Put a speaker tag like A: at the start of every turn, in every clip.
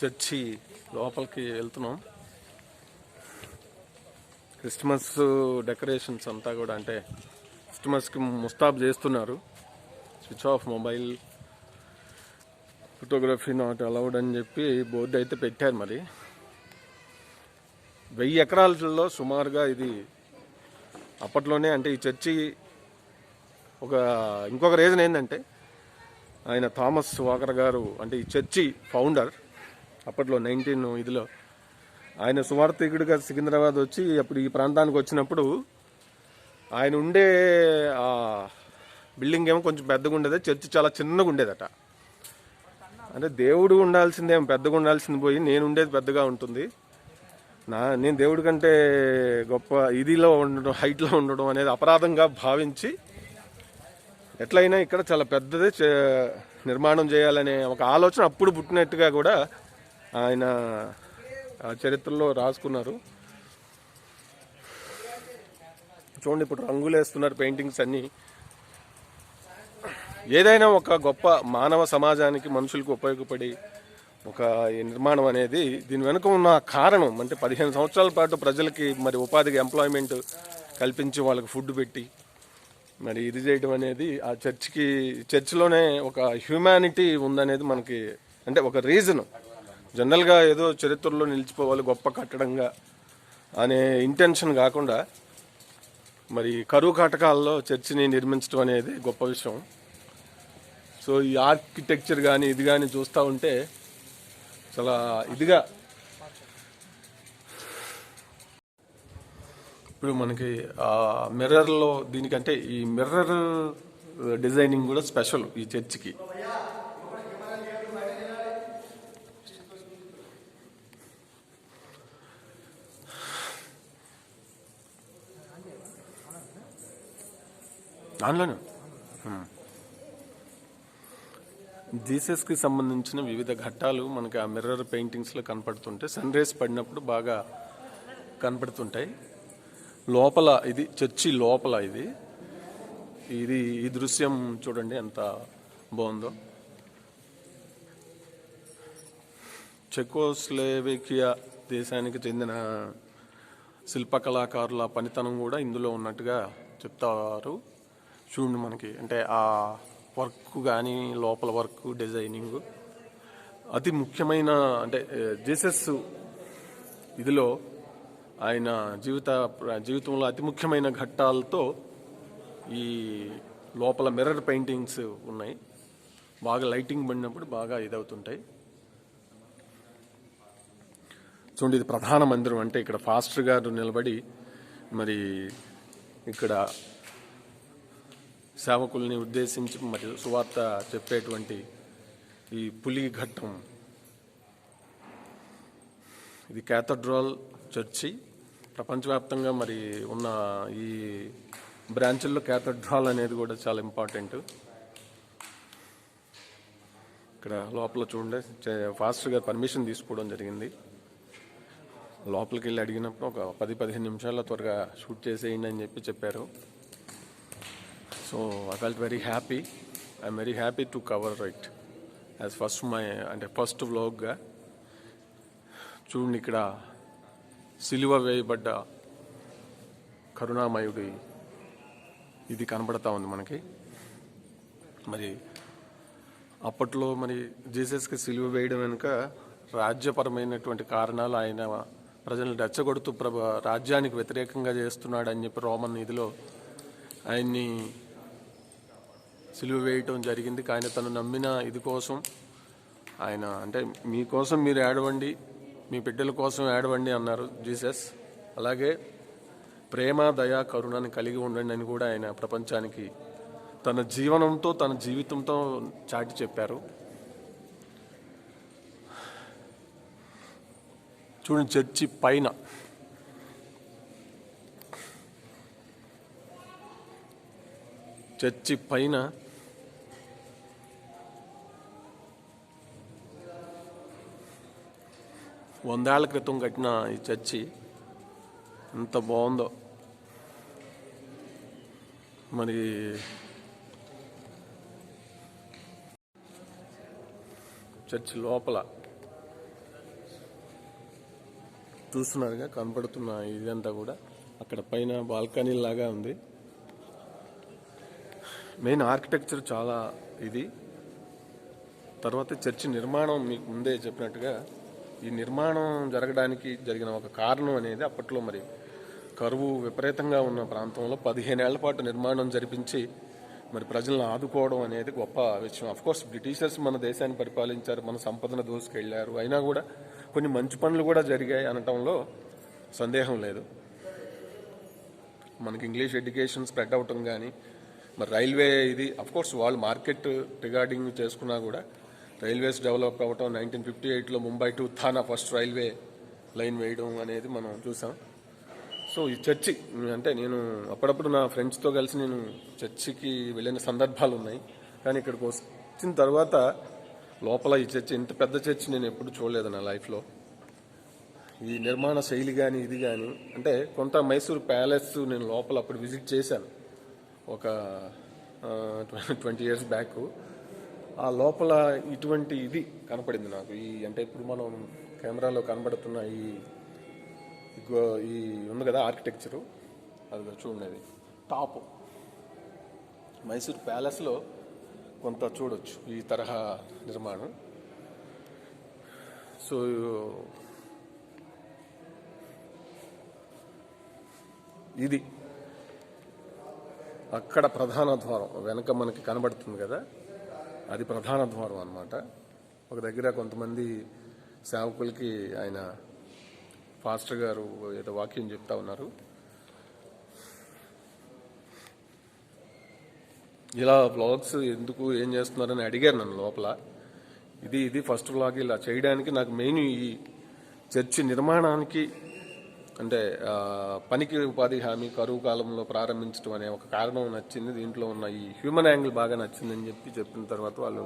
A: Church లోపలికి వెళ్తున్నాం. Christmas decorations అంతా కూడా అంటే క్రిస్మస్కి ముస్తాబ్ చేస్తున్నారు. Switch off mobile photography not allowed అని చెప్పి బోర్డు అయితే పెట్టారు మరి. వెయ్యి ఎకరాలలో సుమారుగా ఇది అప్పట్లోనే అంటే ఈ చర్చి ఒక ఇంకొక రీజన్ ఏంటంటే ఆయన థామస్ వాకర్ గారు అంటే ఈ చర్చి ఫౌండర్ అప్పట్లో నైన్టీన్ ఇదిలో. ఆయన సువార్థికుడిగా సికింద్రాబాద్ వచ్చి అప్పుడు ఈ ప్రాంతానికి వచ్చినప్పుడు ఆయన ఉండే ఆ బిల్డింగ్ ఏమో కొంచెం పెద్దగా ఉండేది చర్చి చాలా చిన్నగా ఉండేదట. అంటే దేవుడు ఉండాల్సిందేమో పెద్దగా ఉండాల్సింది పోయి నేను ఉండేది పెద్దగా ఉంటుంది. నా నేను దేవుడి కంటే గొప్ప ఇదిలో ఉండడం హైట్లో ఉండడం అనేది అపరాధంగా భావించి ఎట్లయినా ఇక్కడ చాలా పెద్దది చే- నిర్మాణం చేయాలనే ఒక ఆలోచన అప్పుడు పుట్టినట్టుగా కూడా ఆయన చరిత్రలో రాసుకున్నారు. చూడండి ఇప్పుడు రంగులు వేస్తున్నారు పెయింటింగ్స్ అన్నీ. ఏదైనా ఒక గొప్ప మానవ సమాజానికి మనుషులకు ఉపయోగపడి ఒక నిర్మాణం అనేది దీని వెనుక ఉన్న కారణం అంటే పదిహేను సంవత్సరాల పాటు ప్రజలకి మరి ఉపాధికి ఎంప్లాయ్మెంట్ కల్పించి వాళ్ళకి ఫుడ్ పెట్టి మరి ఇది చేయడం అనేది ఆ చర్చ్కి చర్చిలోనే ఒక హ్యూమానిటీ ఉందనేది మనకి అంటే ఒక రీజన్. జనరల్గా ఏదో చరిత్రలో నిలిచిపోవాలి గొప్ప కట్టడంగా అనే ఇంటెన్షన్ కాకుండా మరి కరువు కాటకాల్లో చర్చిని నిర్మించడం అనేది గొప్ప విషయం. సో ఈ ఆర్కిటెక్చర్ కానీ ఇది కానీ చూస్తూ ఉంటే చాలా ఇదిగా ఇప్పుడు మనకి మిర్రర్లో దీనికంటే ఈ మిర్రర్ డిజైనింగ్ కూడా స్పెషల్ ఈ చర్చికి. దానిలోనే? జీసస్కి సంబంధించిన వివిధ ఘట్టాలు మనకి ఆ మిర్రర్ పెయింటింగ్స్లో కనపడుతుంటే సన్ రేస్ పడినప్పుడు బాగా కనపడుతుంటాయి. లోపల ఇది చర్చి లోపల ఇది. ఇది ఈ దృశ్యం చూడండి ఎంత బాగుందో. చెకోస్లేవేకియా దేశానికి చెందిన శిల్పకళాకారుల పనితనం కూడా ఇందులో ఉన్నట్టుగా చెప్తారు. చూడండి మనకి అంటే ఆ వర్క్ కానీ లోపల వర్క్ డిజైనింగ్. అతి ముఖ్యమైన అంటే జీసస్ ఇదిలో ఆయన జీవిత జీవితంలో అతి ముఖ్యమైన ఘట్టాలతో ఈ లోపల మిర్రర్ పెయింటింగ్స్ ఉన్నాయి. బాగా లైటింగ్ పడినప్పుడు బాగా ఇదవుతుంటాయి. చూడండి ఇది ప్రధాన మందిరం అంటే ఇక్కడ ఫాస్టర్ గారు నిలబడి మరి ఇక్కడ సేవకుల్ని ఉద్దేశించి మరి సువార్త చెప్పేటువంటి ఈ పులి ఘట్టం. ఇది క్యాథడ్రాల్ చర్చి. ప్రపంచవ్యాప్తంగా మరి ఉన్న ఈ బ్రాంచుల్లో క్యాథడ్రాల్ అనేది కూడా చాలా ఇంపార్టెంట్. ఇక్కడ లోపల చూడండి ఫాస్ట్గా ఫాస్టర్ గారు పర్మిషన్ తీసుకోవడం జరిగింది. లోపలికి వెళ్ళి అడిగినప్పుడు ఒక పది పదిహేను నిమిషాల్లో త్వరగా షూట్ చేసేయండి అని చెప్పి చెప్పారు. So I felt very happy. I'm very happy to cover right as first my అంటే ఫస్ట్ వ్లాగ్గా. చూడండి ఇక్కడ సిలువ వేయబడ్డ కరుణామయుడి ఇది కనబడతా ఉంది మనకి. మరి అప్పట్లో మరి జీసస్కి సిలువ వేయడం వెనుక రాజ్యపరమైనటువంటి కారణాలు ఆయన ప్రజలను రెచ్చగొడుతూ ప్రభ రాజ్యానికి వ్యతిరేకంగా చేస్తున్నాడు అని చెప్పి రోమన్ ఇదిలో ఆయన్ని సిలువ వేయటం జరిగింది. కానీ తను నమ్మిన ఇది కోసం ఆయన అంటే మీకోసం మీరు ఏడవండి మీ బిడ్డల కోసం ఏడవండి అన్నారు జీసస్. అలాగే ప్రేమ దయ కరుణని కలిగి ఉండండి అని కూడా ఆయన ప్రపంచానికి తన జీవనంతో తన జీవితంతో చాటి చెప్పారు. చూడండి చర్చి పైన చర్చి పైన వందేళ్ళ క్రితం కట్టిన ఈ చర్చి ఎంత బాగుందో. మరి చర్చి లోపల చూస్తున్నారుగా కనపడుతున్న ఇదంతా కూడా. అక్కడ పైన బాల్కనీ లాగా ఉంది. మెయిన్ ఆర్కిటెక్చర్ చాలా ఇది. తర్వాత చర్చి నిర్మాణం మీకు ముందే చెప్పినట్టుగా ఈ నిర్మాణం జరగడానికి జరిగిన ఒక కారణం అనేది అప్పట్లో మరి కరువు విపరీతంగా ఉన్న ప్రాంతంలో పదిహేనేళ్ళ పాటు నిర్మాణం జరిపించి మరి ప్రజలను ఆదుకోవడం అనేది గొప్ప విషయం. అఫ్ కోర్స్ బ్రిటిషర్స్ మన దేశాన్ని పరిపాలించారు మన సంపదను దోసుకెళ్ళారు. అయినా కూడా కొన్ని మంచి పనులు కూడా జరిగాయి అనటంలో సందేహం లేదు. మనకి ఇంగ్లీష్ ఎడ్యుకేషన్ స్ప్రెడ్ అవటం కానీ మరి రైల్వే ఇది అఫ్ కోర్స్ వాళ్ళు మార్కెట్ రిగార్డింగ్ చేసుకున్నా కూడా రైల్వేస్ డెవలప్ అవ్వటం నైన్టీన్ ఫిఫ్టీ ఎయిట్లో Mumbai to Thana first railway line వేయడం అనేది మనం చూసాం. సో ఈ చర్చి అంటే నేను అప్పుడప్పుడు నా ఫ్రెండ్స్తో కలిసి నేను చర్చికి వెళ్ళిన సందర్భాలు ఉన్నాయి. కానీ ఇక్కడికి వచ్చిన తర్వాత లోపల ఈ చర్చి ఇంత పెద్ద చర్చి నేను ఎప్పుడు చూడలేదు నా లైఫ్లో. ఈ నిర్మాణ శైలి కానీ ఇది కానీ అంటే కొంత మైసూర్ ప్యాలెస్ నేను లోపల అప్పుడు విజిట్ చేశాను. ఒక ట్వంటీ ఇయర్స్ బ్యాక్. ఆ లోపల ఇటువంటి ఇది కనపడింది నాకు. ఈ అంటే ఇప్పుడు మనం కెమెరాలో కనబడుతున్న ఈ ఈ ఉంది కదా ఆర్కిటెక్చరు? అది చూడండి టాప్. మైసూర్ ప్యాలెస్లో కొంత చూడొచ్చు ఈ తరహా నిర్మాణం. సో ఇది అక్కడ ప్రధాన ద్వారం. వెనక మనకి కనబడుతుంది కదా? అది ప్రధాన ద్వారం అనమాట ఒక దగ్గర కొంతమంది సేవకులకి ఆయన పాస్టర్ గారు ఏదో వాక్యం చెప్తా ఉన్నారు. ఇలా బ్లాగ్స్ ఎందుకు ఏం చేస్తున్నారని అడిగారు నన్ను లోపల. ఇది ఇది ఫస్ట్ బ్లాగ్ ఇలా చేయడానికి నాకు మెయిన్ ఈ చర్చి నిర్మాణానికి అంటే పనికి ఉపాధి హామీ కరువు కాలంలో ప్రారంభించడం అనే ఒక కారణం నచ్చింది. దీంట్లో ఉన్న ఈ హ్యూమన్ యాంగిల్ బాగా నచ్చిందని చెప్పి చెప్పిన తర్వాత వాళ్ళు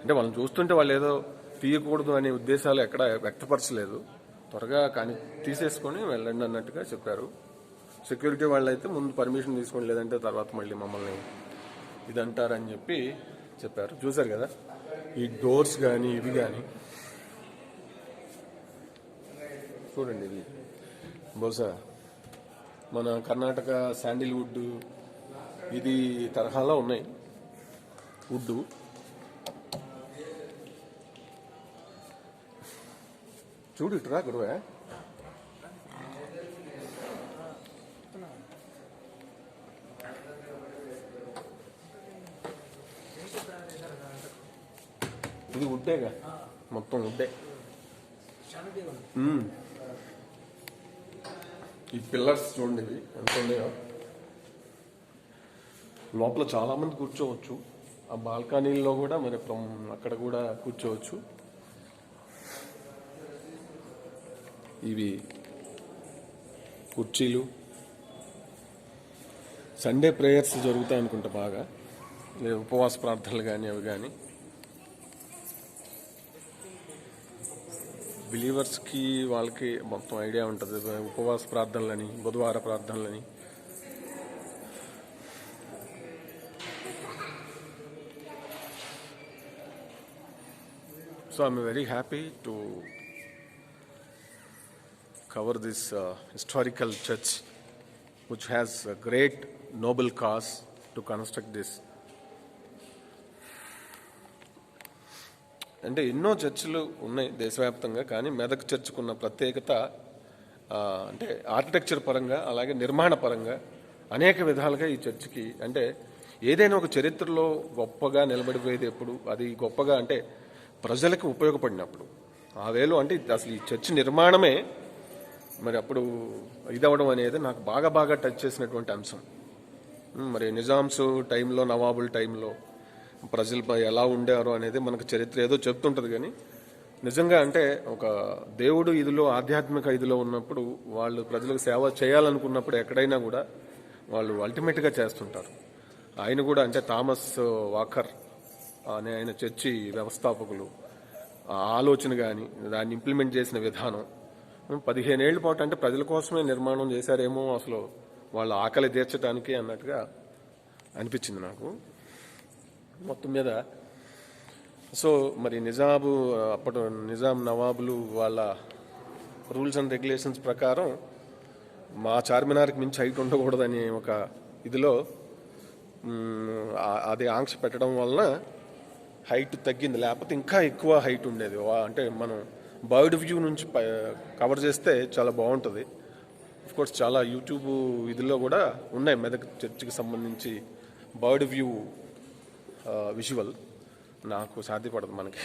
A: అంటే వాళ్ళని చూస్తుంటే వాళ్ళు ఏదో తీయకూడదు అనే ఉద్దేశాలు ఎక్కడ వ్యక్తపరచలేదు. త్వరగా కానీ తీసేసుకొని వెళ్ళండి అన్నట్టుగా చెప్పారు. సెక్యూరిటీ వాళ్ళు అయితే ముందు పర్మిషన్ తీసుకోండి లేదంటే తర్వాత మళ్ళీ మమ్మల్ని ఇది చెప్పి చెప్పారు. చూశారు కదా? ఈ డోర్స్ కానీ ఇవి కానీ చూడండి ఇది. బహుశా మన కర్ణాటక శాండిల్వుడ్ ఇది తరహాలో ఉన్నాయి. వుడ్ చూడు ఇటురా గురువే ఇది వుడ్డేగా. మొత్తం వుడ్డే. ఈ పిల్లర్స్ చూడండి ఇవి. ఎంత ఉన్నాయో. లోపల చాలామంది కూర్చోవచ్చు. ఆ బాల్కనీల్లో కూడా మరి అక్కడ కూడా కూర్చోవచ్చు. ఇవి కుర్చీలు. సండే ప్రేయర్స్ జరుగుతాయి అనుకుంటా బాగా ఉపవాస ప్రార్థనలు కానీ అవి కానీ బిలీవర్స్కి వాళ్ళకి మొత్తం ఐడియా ఉంటుంది ఉపవాస ప్రార్థనలని బుధవార ప్రార్థనలని so I'm very happy to cover this uh, historical church which has a great noble cause to construct this అంటే ఎన్నో చర్చిలు ఉన్నాయి దేశవ్యాప్తంగా కానీ మెదక్ చర్చ్కున్న ప్రత్యేకత అంటే ఆర్కిటెక్చర్ పరంగా అలాగే నిర్మాణ పరంగా అనేక విధాలుగా ఈ చర్చికి అంటే ఏదైనా ఒక చరిత్రలో గొప్పగా నిలబడిపోయేది ఎప్పుడు అది గొప్పగా అంటే ప్రజలకు ఉపయోగపడినప్పుడు. ఆ వేలో అంటే అసలు ఈ చర్చి నిర్మాణమే మరి అప్పుడు ఇదవడం అనేది నాకు బాగా బాగా టచ్ చేసినటువంటి అంశం. మరి నిజాంస్ టైంలో నవాబుల్ టైంలో ప్రజలపై ఎలా ఉండారు అనేది మనకు చరిత్ర ఏదో చెప్తుంటుంది కానీ నిజంగా అంటే ఒక దేవుడు ఇదిలో ఆధ్యాత్మిక ఇదిలో ఉన్నప్పుడు వాళ్ళు ప్రజలకు సేవ చేయాలనుకున్నప్పుడు ఎక్కడైనా కూడా వాళ్ళు అల్టిమేట్గా చేస్తుంటారు. ఆయన కూడా అంటే థామస్ వాకర్ అనే ఆయన చర్చి వ్యవస్థాపకులు. ఆలోచన కానీ దాన్ని ఇంప్లిమెంట్ చేసిన విధానం పదిహేనేళ్ళ పాటు అంటే ప్రజల కోసమే నిర్మాణం చేశారేమో అసలు వాళ్ళ ఆకలి తీర్చడానికి అన్నట్టుగా అనిపించింది నాకు. మొత్తం మీద. సో మరి నిజాబు అప్పటి నిజాం నవాబులు వాళ్ళ రూల్స్ అండ్ రెగ్యులేషన్స్ ప్రకారం మా చార్మినార్కి మించి హైట్ ఉండకూడదని ఒక ఇదిలో అది ఆంక్ష పెట్టడం వలన హైట్ తగ్గింది. లేకపోతే ఇంకా ఎక్కువ హైట్ ఉండేది. వా- అంటే మనం బర్డ్ వ్యూ నుంచి కవర్ చేస్తే చాలా బాగుంటుంది. కోర్స్ చాలా యూట్యూబ్ ఇదిలో కూడా ఉన్నాయి. మెదక్ చర్చికి సంబంధించి బర్డ్ వ్యూ విజువల్ నాకు సాధ్యపడదు మనకి.